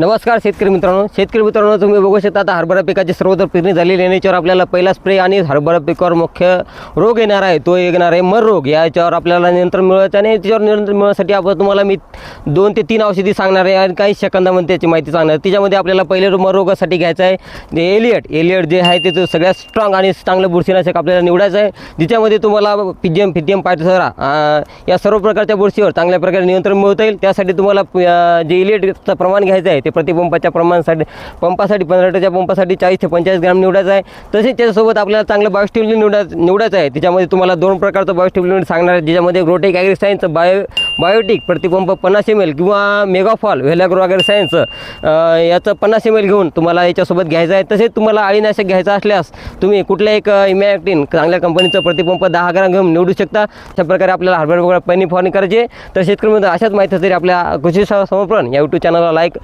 नमस्कार शेतकरी मित्रांनो. शेतकरी मित्रांनो तुम्ही बघू शकता आता हरभरा पिकाची सर्वत्र पेरणी झालेली आहे. याच्यावर आपल्याला पहिला स्प्रे आणि हरभरा पिकावर मुख्य रोग येणार आहे. तो येणार आहे मर रोग. याच्यावर आपल्याला नियंत्रण मिळवायचं आणि त्याच्यावर नियंत्रण मिळवण्यासाठी आपण तुम्हाला मी दोन ते तीन औषधी सांगणार आहे आणि काही सेकंदामध्ये त्याची माहिती सांगणार आहे. त्याच्यामध्ये आपल्याला पहिले मर रोगासाठी घ्यायचं आहे. जे एलियट एलियट जे आहे ते सगळ्यात स्ट्रॉंग आणि चांगलं बुरशीनाशक आपल्याला निवडायचं आहे. जिच्यामध्ये तुम्हाला पिजियम फिजियम पाठसरा या सर्व प्रकारच्या बुरशीवर चांगल्या प्रकारे नियंत्रण मिळवता येईल. त्यासाठी तुम्हाला जे इलेक्ट्रिकचं प्रमाण घ्यायचं आहे ते प्रतिपंपाच्या प्रमाणासाठी पंपासाठी पंधरा लिटरच्या पंपासाठी चाळीस ते पंचेचाळीस ग्राम निवडायचं आहे. तसेच त्याच्यासोबत आपल्याला चांगलं बायोस्टिम्युलिन निवडा निवडायचं आहे. त्याच्यामध्ये तुम्हाला दोन प्रकारचं बायोस्टिम्युलिन सांगणार आहे. ज्याच्यामध्ये रोटेक ॲग्रिसायन्सचं बायो बायोटिक प्रतिपंप पन्नास एम एल किंवा मेगाफॉल व्हेलॅग्रो सायन्स याचं पन्नास एम एल घेऊन तुम्हाला याच्यासोबत घ्यायचं आहे. तसेच तुम्हाला अळीनाशक घ्यायचं असल्यास तुम्ही कुठल्या एक इमॅक्टिन चांगल्या कंपनीचं प्रतिपंप दहा ग्राम घेऊन निवडू शकता. अशा प्रकारे आपल्याला हरभरा वगैरे पाणी फवारणी करायचे तर शेतकरी मित्र अशाच माहिती तरी आपल्या कृषी समर्पण या यूट्यूब चॅनलला लाईक